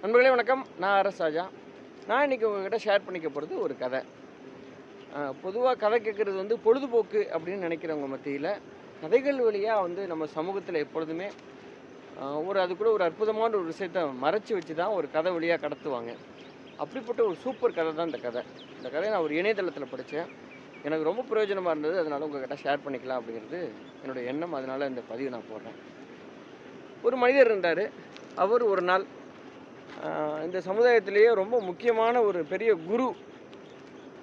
நண்பர்களே வணக்கம். நான் அரஸ் ராஜா. நான் இன்றைக்கி உங்ககிட்ட ஷேர் பண்ணிக்க போகிறது ஒரு கதை. பொதுவாக கதை கேட்குறது வந்து பொழுதுபோக்கு அப்படின்னு நினைக்கிறவங்க மத்தியில் கதைகள் வழியாக வந்து நம்ம சமூகத்தில் எப்பொழுதுமே ஒரு ஒரு கூட ஒரு அற்புதமான ஒரு விஷயத்தை மறைச்சி வச்சு தான் ஒரு கதை வழியாக கடத்துவாங்க. அப்படிப்பட்ட ஒரு சூப்பர் கதை தான் இந்த கதை. இந்த கதையை நான் ஒரு இணையதளத்தில் படித்தேன் எனக்கு ரொம்ப பிரயோஜனமாக இருந்தது. அதனால் உங்ககிட்ட ஷேர் பண்ணிக்கலாம் அப்படிங்கிறது என்னுடைய எண்ணம். அதனால் இந்த பதிவு நான் போடுறேன். ஒரு மனிதர் இருந்தார். அவர் ஒரு நாள் இந்த சமுதாயத்திலேயே ரொம்ப முக்கியமான ஒரு பெரிய குரு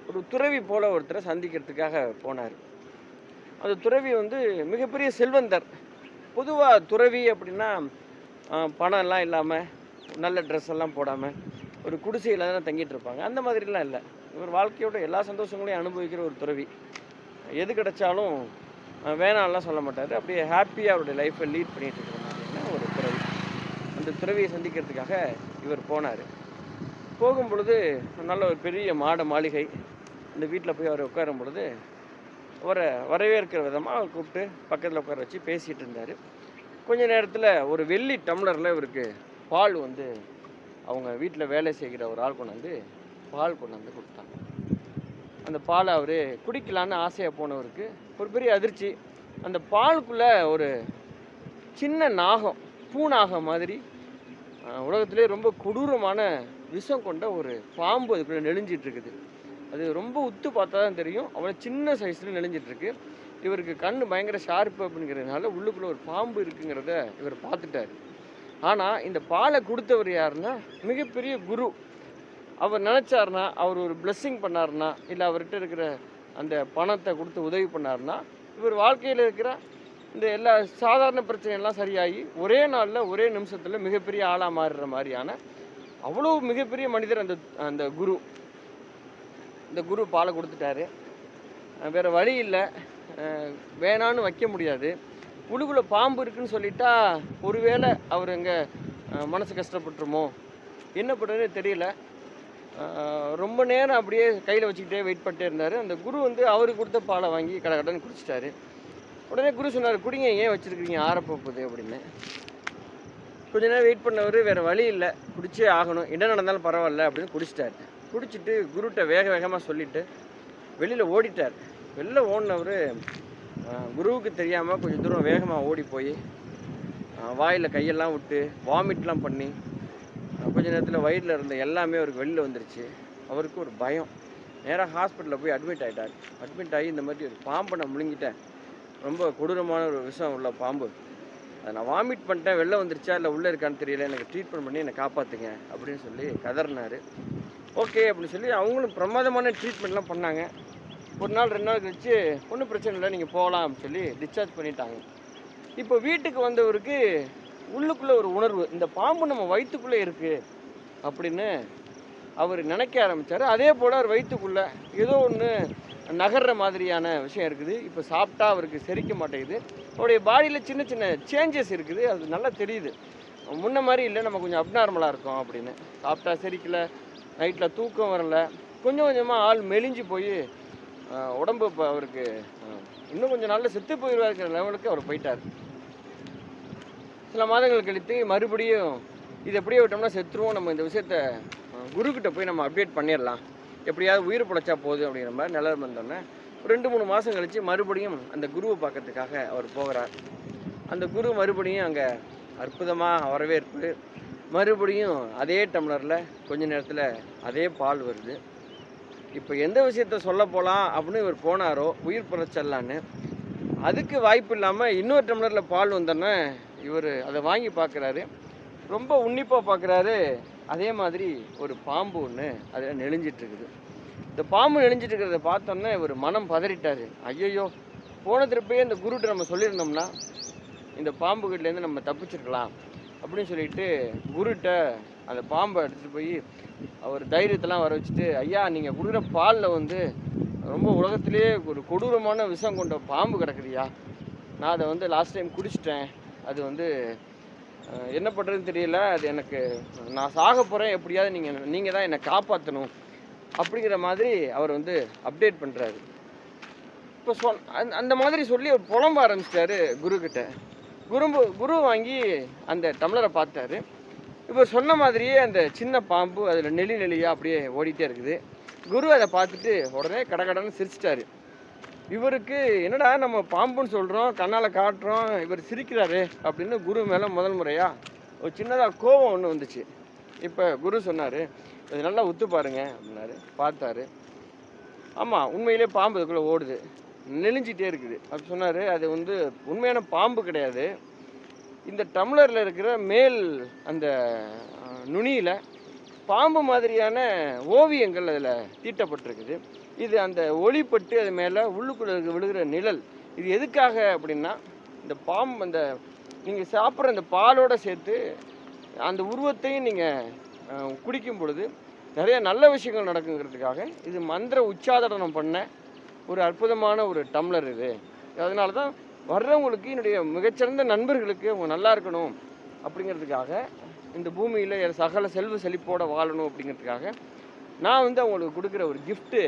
ஒரு துறவி போல ஒருத்தரை சந்திக்கிறதுக்காக போனார். அந்த துறவி வந்து மிகப்பெரிய செல்வந்தர். பொதுவாக துறவி அப்படின்னா பணம் எல்லாம் இல்லாமல் நல்ல ட்ரெஸ் எல்லாம் போடாமல் ஒரு குடிசையில் தானே தங்கிட்டு இருப்பாங்க. அந்த மாதிரிலாம் இல்லை. இவர் வாழ்க்கையோட எல்லா சந்தோஷங்களையும் அனுபவிக்கிற ஒரு துறவி. எது கிடைச்சாலும் வேணாம்லாம் சொல்ல மாட்டார். அப்படியே ஹாப்பியாக அவருடைய லைஃப்பை லீட் பண்ணிட்டு இருக்கிற மாதிரி ஒரு துறவி. அந்த துறவியை சந்திக்கிறதுக்காக இவர் போனார். போகும் பொழுது நல்ல ஒரு பெரிய மாட மாளிகை. இந்த வீட்டில் போய் அவர் உட்காரும் பொழுது அவரை வரவேற்கிற விதமாக அவர் கூப்பிட்டு பக்கத்தில் உட்கார வச்சு பேசிகிட்டு இருந்தார். கொஞ்ச நேரத்தில் ஒரு வெள்ளி டம்ளரில் இவருக்கு பால் வந்து அவங்க வீட்டில் வேலை செய்கிற ஒரு ஆள் கொண்டு வந்து பால் கொண்டு வந்து கொடுத்தாங்க. அந்த பாலை அவர் குடிக்கலான்னு ஆசையாக போனவருக்கு ஒரு பெரிய அதிர்ச்சி. அந்த பாலுக்குள்ளே ஒரு சின்ன நாகம் பூநாகம் மாதிரி உலகத்திலே ரொம்ப கொடூரமான விஷம் கொண்ட ஒரு பாம்பு அதுக்குள்ளே நெளிஞ்சிட்டு இருக்குது அது ரொம்ப உத்து பார்த்தா தான் தெரியும். அவ்வளோ சின்ன சைஸில் நெளிஞ்சிட்ருக்கு. இவருக்கு கண் பயங்கர ஷார்ப்பு அப்படிங்கிறதுனால உள்ளுக்குள்ளே ஒரு பாம்பு இருக்குங்கிறத இவர் பார்த்துட்டாரு. ஆனால் இந்த பாலை கொடுத்தவர் யாருன்னா மிகப்பெரிய குரு. அவர் நினச்சாருன்னா அவர் ஒரு பிளெஸ்ஸிங் பண்ணாருன்னா இல்லை அவர்கிட்ட இருக்கிற அந்த பணத்தை கொடுத்து உதவி பண்ணாருன்னா இவர் வாழ்க்கையில் இருக்கிற இந்த எல்லா சாதாரண பிரச்சனையெல்லாம் சரியாகி ஒரே நாளில் ஒரே நிமிஷத்தில் மிகப்பெரிய ஆளாக மாறுற மாதிரியான அவ்வளோ மிகப்பெரிய மனிதர் அந்த அந்த குரு. இந்த குரு பாலை கொடுத்துட்டாரு. வேறு வழி இல்லை. வேணான்னு வைக்க முடியாது. உள்ளுக்குள்ள பாம்பு இருக்குன்னு சொல்லிட்டா ஒருவேளை அவர் எங்கே மனசு கஷ்டப்பட்டுருமோ? என்ன பண்ணுறதுன்னு தெரியல. ரொம்ப நேரம் அப்படியே கையில் வச்சுக்கிட்டே வெயிட் பண்ணிட்டே இருந்தார். அந்த குரு வந்து அவருக்கு கொடுத்த பாலை வாங்கி கடை கடன் குடிச்சிட்டாரு. உடனே குரு சொன்னார் குடிங்க ஏன் வச்சுருக்கீங்க ஆரப்போகுது அப்படின்னு. கொஞ்ச நேரம் வெயிட் பண்ணவர் வேறு வழி இல்லை குடிச்சே ஆகணும். என்ன நடந்தாலும் பரவாயில்ல அப்படின்னு குடிச்சிட்டார். குடிச்சிட்டு குருட்ட வேக வேகமாக சொல்லிவிட்டு வெளியில் ஓடிட்டார். வெளில ஓடினவர் குருவுக்கு தெரியாமல் கொஞ்சம் தூரம் வேகமாக ஓடி போய் வாயில் கையெல்லாம் விட்டு வாமிட்லாம் பண்ணி கொஞ்ச நேரத்தில் வயிறில் இருந்த எல்லாமே அவருக்கு வெளியில் வந்துருச்சு. அவருக்கு ஒரு பயம். நேராக ஹாஸ்பிட்டலில் போய் அட்மிட் ஆகிட்டார் அட்மிட் ஆகி இந்த மாதிரி ஒரு பாம்பை நான் முழுங்கிட்டேன். ரொம்ப கொடூரமான ஒரு விஷம் உள்ள பாம்பு. அதை நான் வாமிட் பண்ணிட்டேன். வெளில வந்துருச்சா? இல்லை உள்ளே இருக்கான்னு தெரியல. எனக்கு ட்ரீட்மெண்ட் பண்ணி என்னை காப்பாற்றுங்க அப்படின்னு சொல்லி கதறினார். ஓகே அப்படின்னு சொல்லி அவங்களும் பிரமாதமான ட்ரீட்மெண்ட்லாம் பண்ணாங்க. ஒரு நாள் ரெண்டு நாள் கழிச்சு ஒன்றும் பிரச்சனை இல்லை நீங்கள் போகலாம் அப்படின்னு சொல்லி டிஸ்சார்ஜ் பண்ணிட்டாங்க. இப்போ வீட்டுக்கு வந்தவருக்கு உள்ளுக்குள்ளே ஒரு உணர்வு இந்த பாம்பு நம்ம வயிற்றுக்குள்ளே இருக்குது அப்படின்னு அவர் நினைக்க ஆரம்பித்தார் அதே போல் அவர் வயிற்றுக்குள்ளே ஏதோ ஒன்று நகர்ற மாதிரியான விஷயம் இருக்குது. இப்போ சாப்பிட்டா அவருக்கு செரிக்க மாட்டேங்குது. அவருடைய பாடியில் சின்ன சின்ன சேஞ்சஸ் இருக்குது. அது நல்லா தெரியுது. முன்ன மாதிரி இல்லை. நம்ம கொஞ்சம் அப்நார்மலாக இருக்கோம் அப்படின்னு. சாப்பிட்டா செரிக்கல. நைட்டில் தூக்கம் வரல. கொஞ்சம் கொஞ்சமாக ஆள் மெலிஞ்சு போய் உடம்பு இப்போ அவருக்கு இன்னும் கொஞ்சம் நாளில் செத்து போயிடுவாருங்கிற லெவலுக்கு அவர் போயிட்டார். சில மாதங்கள் கழித்து மறுபடியும் இது எப்படியே விட்டோம்னா செத்துருவோம். நம்ம இந்த விஷயத்த குருக்கிட்ட போய் நம்ம அப்டேட் பண்ணிடலாம். எப்படியாவது உயிர் பிழைச்சா போதும் அப்படிங்கிற மாதிரி நிலவு வந்தோடனே ஒரு ரெண்டு மூணு மாதம் கழித்து மறுபடியும் அந்த குருவை பார்க்கறதுக்காக அவர் போகிறார். அந்த குரு மறுபடியும் அங்கே அற்புதமாக வரவேற்பு மறுபடியும் அதே டம்ளரில் கொஞ்ச நேரத்தில் அதே பால் வருது. இப்போ எந்த விஷயத்த சொல்ல போகலாம் அப்படின்னு இவர் போனாரோ உயிர் பிழைச்சிடலான்னு அதுக்கு வாய்ப்பு இல்லாமல் இன்னொரு டம்ளரில் பால் வந்தோன்னே இவர் அதை வாங்கி பார்க்குறாரு. ரொம்ப உன்னிப்பாக பார்க்குறாரு. அதே மாதிரி ஒரு பாம்பு ஒன்று அதில் நெளிஞ்சிட்டு இருக்குது இந்த பாம்பு நெளிஞ்சிட்டு இருக்கிறத பார்த்தோன்னே இவர் மனம் பதறிட்டார். ஐயையோ போன திருப்பையே இந்த குருட்ட நம்ம சொல்லியிருந்தோம்னா இந்த பாம்பு கிட்டேருந்து நம்ம தப்பிச்சிருக்கலாம் அப்படின்னு சொல்லிட்டு குருட்ட அந்த பாம்பை எடுத்துகிட்டு போய் அவர் தைரியத்தெல்லாம் வர வச்சுட்டு ஐயா நீங்கள் கொடுக்குற பாலில் வந்து ரொம்ப உலகத்திலேயே ஒரு கொடூரமான விஷம் கொண்ட பாம்பு கிடக்குதுயா நான் அதை வந்து லாஸ்ட் டைம் குடிச்சிட்டேன். அது வந்து என்ன பண்ணுறதுன்னு தெரியல. அது எனக்கு நான் சாக போகிறேன் எப்படியாவது நீங்கள் நீங்கள் தான் என்னை காப்பாற்றணும் அப்படிங்கிற மாதிரி அவர் வந்து அப்டேட் பண்ணுறாரு இப்போ சொல் அந்த அந்த மாதிரி சொல்லி அவர் புலம்ப ஆரம்பிச்சிட்டாரு குருக்கிட்ட குரும்பு குரு வாங்கி அந்த டம்ளரை பார்த்தாரு. இப்போ சொன்ன மாதிரியே அந்த சின்ன பாம்பு அதில் நெளி நெளியாக அப்படியே ஓடிட்டே இருக்குது. குரு அதை பார்த்துட்டு உடனே கடகடன்னு சிரிச்சிட்டாரு. இவருக்கு என்னடா நம்ம பாம்புன்னு சொல்கிறோம் கண்ணால் காட்டுறோம் இவர் சிரிக்கிறாரு அப்படின்னு குரு மேலே முதல் முறையாக ஒரு சின்னதாக கோபம் ஒன்று வந்துச்சு. இப்போ குரு சொன்னார் இது நல்லா உத்து பாருங்க அப்படின்னாரு. பார்த்தாரு. ஆமாம் உண்மையிலே பாம்பு இதுக்குள்ளே ஓடுது. நெளிஞ்சிட்டே இருக்குது. அப்படி சொன்னார் அது வந்து உண்மையான பாம்பு கிடையாது. இந்த டம்ளரில் இருக்கிற மேல் அந்த நுனியில் பாம்பு மாதிரியான ஓவியங்கள் அதில் தீட்டப்பட்டிருக்குது. இது அந்த ஒளிப்பட்டு அது மேலே உள்ளுக்குள்ளே இருக்க விழுகிற நிழல். இது எதுக்காக அப்படின்னா இந்த பாம்பு அந்த நீங்கள் சாப்பிட்ற அந்த பாலோடு சேர்த்து அந்த உருவத்தையும் நீங்கள் குடிக்கும் பொழுது நிறைய நல்ல விஷயங்கள் நடக்குங்கிறதுக்காக இது மந்திர உச்சாதனம் பண்ண ஒரு அற்புதமான ஒரு டம்ளர் இது. அதனால தான் வர்றவங்களுக்கு என்னுடைய மிகச்சிறந்த நண்பர்களுக்கு அவங்க நல்லா இருக்கணும் அப்படிங்கிறதுக்காக இந்த பூமியில் சகல செல்வ செழிப்போடு வாழணும் அப்படிங்கிறதுக்காக நான் வந்து அவங்களுக்கு கொடுக்குற ஒரு கிஃப்ட்டு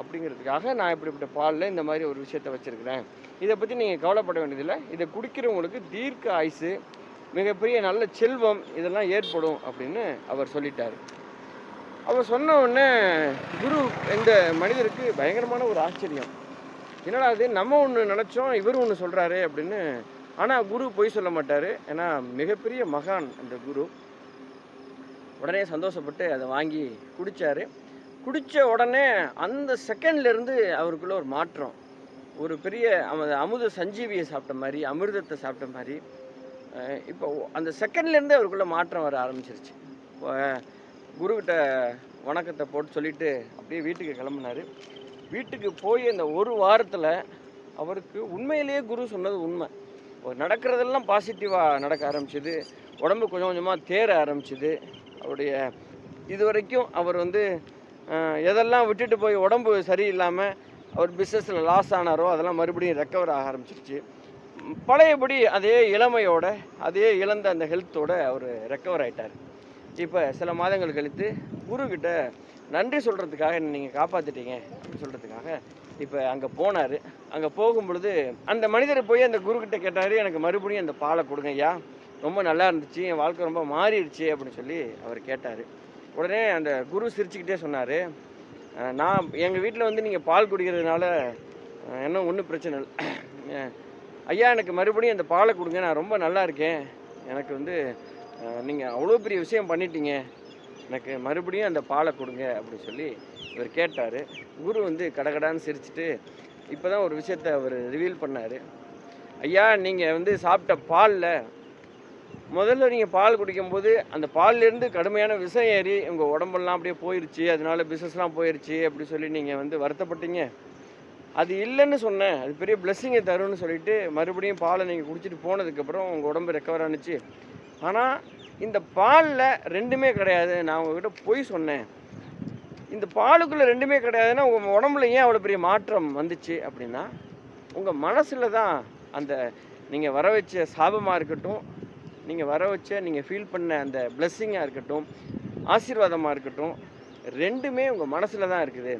அப்படிங்கிறதுக்காக நான் இப்படிப்பட்ட பாலில் இந்த மாதிரி ஒரு விஷயத்தை வச்சுருக்கிறேன். இதை பற்றி நீங்கள் கவலைப்பட வேண்டியதில்லை. இதை குடிக்கிறவங்களுக்கு தீர்க்க ஆயுசு மிகப்பெரிய நல்ல செல்வம் இதெல்லாம் ஏற்படும் அப்படின்னு அவர் சொல்லிட்டார். அவர் சொன்ன உடனே குரு இந்த மனிதருக்கு பயங்கரமான ஒரு ஆச்சரியம். என்னடா அது நம்ம ஒன்று நினச்சோம் இவர் ஒன்று சொல்கிறாரு அப்படின்னு ஆனால் குரு பொய் சொல்ல மாட்டார். ஏன்னா மிகப்பெரிய மகான் அந்த குரு. உடனே சந்தோஷப்பட்டு அதை வாங்கி குடித்தார் குடித்த உடனே அந்த செகண்ட்லேருந்து அவருக்குள்ளே ஒரு மாற்றம். ஒரு பெரிய அமுத சஞ்சீவியை சாப்பிட்ட மாதிரி அமிர்தத்தை சாப்பிட்ட மாதிரி இப்போ அந்த செகண்ட்லேருந்து அவருக்குள்ளே மாற்றம் வர ஆரம்பிச்சிருச்சு. குருக்கிட்ட வணக்கத்தை போட்டு சொல்லிவிட்டு அப்படியே வீட்டுக்கு கிளம்புனார். வீட்டுக்கு போய் அந்த ஒரு வாரத்தில் அவருக்கு உண்மையிலேயே குரு சொன்னது உண்மை. நடக்கிறதெல்லாம் பாசிட்டிவாக நடக்க ஆரம்பிச்சுது. உடம்பு கொஞ்சம் கொஞ்சமாக தேர ஆரம்பிச்சுது. அவருடைய இது வரைக்கும் அவர் வந்து எதெல்லாம் விட்டுட்டு போய் உடம்பு சரியில்லாமல் அவர் பிஸ்னஸில் லாஸ் ஆனாரோ அதெல்லாம் மறுபடியும் ரெக்கவர் ஆக ஆரம்பிச்சிருச்சு. பழையபடி அதே இளமையோட அதே இழந்த அந்த ஹெல்த்தோட அவர் ரெக்கவர் ஆயிட்டார். இப்போ சில மாதங்கள் கழித்து குருக்கிட்ட நன்றி சொல்கிறதுக்காக என்னை நீங்கள் காப்பாற்றிட்டீங்க அப்படின்னு சொல்கிறதுக்காக இப்போ அங்கே போனார். அங்கே போகும்பொழுது அந்த மனிதர் போய் அந்த குருக்கிட்ட கேட்டார் எனக்கு மறுபடியும் அந்த பாலை கொடுங்க ஐயா. ரொம்ப நல்லா இருந்துச்சு. என் வாழ்க்கை ரொம்ப மாறிடுச்சு. அப்படின்னு சொல்லி அவர் கேட்டார். உடனே அந்த குரு சிரிச்சுக்கிட்டே சொன்னார் நான் எங்கள் வீட்டில் வந்து நீங்கள் பால் குடிக்கிறதுனால என்ன ஒன்றும் பிரச்சனை இல்லை. ஐயா எனக்கு மறுபடியும் அந்த பாலை கொடுங்க. நான் ரொம்ப நல்லா இருக்கேன். எனக்கு வந்து நீங்கள் அவ்வளோ பெரிய விஷயம் பண்ணிட்டீங்க. எனக்கு மறுபடியும் அந்த பாலை கொடுங்க அப்படின்னு சொல்லி இவர் கேட்டார். குரு வந்து கடகடான்னு சிரிச்சிட்டு இப்போ தான் ஒரு விஷயத்தை அவர் ரிவீல் பண்ணார். ஐயா நீங்கள் வந்து சாப்பிட்ட பாலில் முதல்ல நீங்கள் பால் குடிக்கும்போது அந்த பால்லேருந்து கடுமையான விஷம் ஏறி உங்கள் உடம்பெல்லாம் அப்படியே போயிடுச்சு அதனால பிஸ்னஸ்லாம் போயிடுச்சு அப்படி சொல்லி நீங்கள் வந்து வருத்தப்பட்டீங்க? அது இல்லைன்னு சொன்னேன். அது பெரிய பிளெஸ்ஸிங்கை தரும்னு சொல்லிட்டு மறுபடியும் பாலை நீங்கள் குடிச்சிட்டு போனதுக்கப்புறம் உங்கள் உடம்பு ரெக்கவர் ஆனுச்சு. ஆனால் இந்த பாலில் ரெண்டுமே கிடையாது நான் உங்ககிட்ட பொய் சொன்னேன். இந்த பாலுக்குள்ளே ரெண்டுமே கிடையாதுன்னா உங்கள் உடம்புல ஏன் அவ்வளோ பெரிய மாற்றம் வந்துச்சு அப்படின்னா உங்கள் மனசில் தான் அந்த நீங்கள் வர வச்ச சாபமாக இருக்கட்டும் நீங்கள் வர வச்ச நீங்கள் ஃபீல் பண்ண அந்த பிளெஸ்ஸிங்காக இருக்கட்டும் ஆசீர்வாதமாக இருக்கட்டும் ரெண்டுமே உங்கள் மனசில் தான் இருக்குது.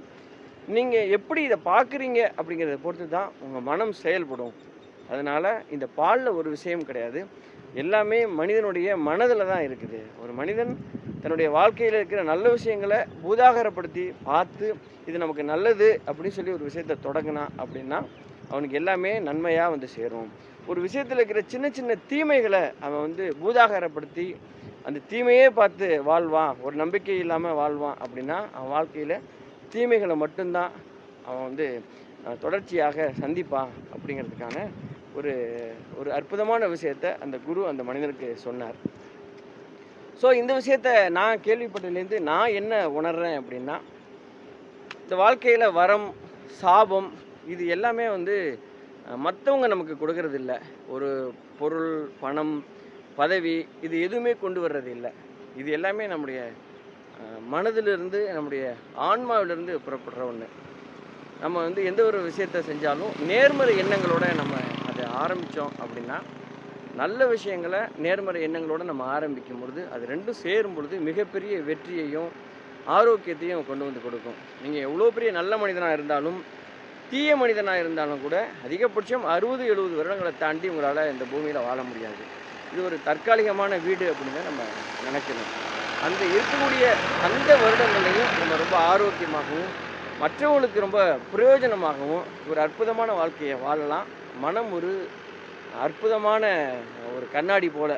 நீங்கள் எப்படி இதை பார்க்குறீங்க அப்படிங்கிறத பொறுத்து தான் உங்கள் மனம் செயல்படும். அதனால் இந்த பாலில் ஒரு விஷயம் கிடையாது. எல்லாமே மனிதனுடைய மனதில் தான் இருக்குது. ஒரு மனிதன் தன்னுடைய வாழ்க்கையில் இருக்கிற நல்ல விஷயங்களை பூதாகரப்படுத்தி பார்த்து இது நமக்கு நல்லது அப்படின்னு சொல்லி ஒரு விஷயத்தை தொடங்கினான் அப்படின்னா அவனுக்கு எல்லாமே நன்மையாக வந்து சேரும். ஒரு விஷயத்தில் இருக்கிற சின்ன சின்ன தீமைகளை அவன் வந்து பூதாகரப்படுத்தி அந்த தீமையே பார்த்து வாழ்வான். ஒரு நம்பிக்கை இல்லாமல் வாழ்வான் அப்படின்னா அவன் வாழ்க்கையில் தீமைகளை மட்டும்தான் அவன் வந்து தொடர்ச்சியாக சந்திப்பான் அப்படிங்கிறதுக்கான ஒரு ஒரு அற்புதமான விஷயத்தை அந்த குரு அந்த மனிதனுக்கு சொன்னார். ஸோ இந்த விஷயத்த நான் கேள்விப்பட்டதுலேருந்து நான் என்ன உணர்கிறேன் அப்படின்னா இந்த வாழ்க்கையில் வரம் சாபம் இது எல்லாமே வந்து மற்றவங்க நமக்கு கொடுக்கறது இல்லை ஒரு பொருள் பணம் பதவி இது எதுவுமே கொண்டு வர்றது இல்லை இது எல்லாமே நம்முடைய மனதிலிருந்து நம்முடைய ஆன்மாவிலிருந்து புறப்படுற ஒன்று நம்ம வந்து எந்த ஒரு விஷயத்தை செஞ்சாலும் நேர்மறை எண்ணங்களோட நம்ம அதை ஆரம்பித்தோம் அப்படின்னா நல்ல விஷயங்களை நேர்மறை எண்ணங்களோடு நம்ம ஆரம்பிக்கும் பொழுது அது ரெண்டும் சேரும் பொழுது மிகப்பெரிய வெற்றியையும் ஆரோக்கியத்தையும் கொண்டு வந்து கொடுக்கும். நீங்கள் எவ்வளோ பெரிய நல்ல மனிதனாக இருந்தாலும் தீய மனிதனாக இருந்தாலும் கூட அதிகபட்சம் அறுபது எழுபது வருடங்களை தாண்டி உங்களால் இந்த பூமியில் வாழ முடியாது. இது ஒரு தற்காலிகமான வீடு அப்படின்னு தான் நம்ம நினைக்கணும். அந்த இருக்கக்கூடிய அந்த வருடங்களையும் நம்ம ரொம்ப ஆரோக்கியமாகவும் மற்றவங்களுக்கு ரொம்ப பிரயோஜனமாகவும் ஒரு அற்புதமான வாழ்க்கையை வாழலாம். மனம் ஒரு அற்புதமான ஒரு கண்ணாடி போல்.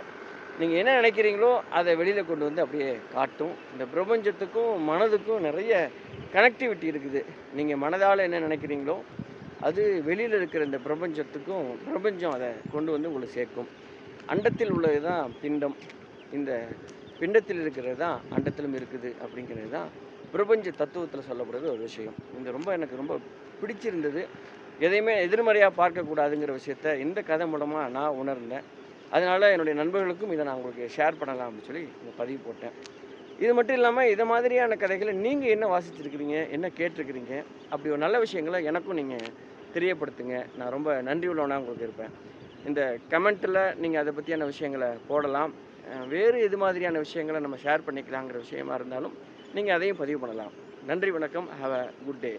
நீங்கள் என்ன நினைக்கிறீங்களோ அதை வெளியில் கொண்டு வந்து அப்படியே காட்டும். இந்த பிரபஞ்சத்துக்கும் மனதுக்கும் நிறைய கனெக்டிவிட்டி இருக்குது. நீங்கள் மனதால் என்ன நினைக்கிறீங்களோ அது வெளியில் இருக்கிற இந்த பிரபஞ்சத்துக்கும் பிரபஞ்சம் அதை கொண்டு வந்து உங்களை சேர்க்கும். அண்டத்தில் உள்ளது தான் பிண்டம். இந்த பிண்டத்தில் இருக்கிறது தான் அண்டத்திலும் இருக்குது அப்படிங்கிறது தான் பிரபஞ்ச தத்துவத்தில் சொல்லப்படுறது ஒரு விஷயம். இந்த ரொம்ப எனக்கு ரொம்ப பிடிச்சிருந்தது. எதையுமே எதிர்மறையாக பார்க்கக்கூடாதுங்கிற விஷயத்த இந்த கதை மூலமாக நான் உணர்ந்தேன். அதனால் என்னுடைய நண்பர்களுக்கும் இதை நான் உங்களுக்கு ஷேர் பண்ணலாம் அப்படின்னு சொல்லி இந்த பதிவு போட்டேன். இது மட்டும் இல்லாமல் இதை மாதிரியான கதைகளை நீங்கள் என்ன வாசிச்சிருக்கிறீங்க என்ன கேட்டிருக்கிறீங்க அப்படி ஒரு நல்ல விஷயங்களை எனக்கும் நீங்கள் தெரியப்படுத்துங்க. நான் ரொம்ப நன்றி உள்ளவனாக உங்களுக்கு இருப்பேன். இந்த கமெண்ட்டில் நீங்கள் அதை பற்றியான விஷயங்களை போடலாம். வேறு எது மாதிரியான விஷயங்களை நம்ம ஷேர் பண்ணிக்கலாங்கிற விஷயமா இருந்தாலும் நீங்கள் அதையும் பதிவு பண்ணலாம். நன்றி வணக்கம். Have a good day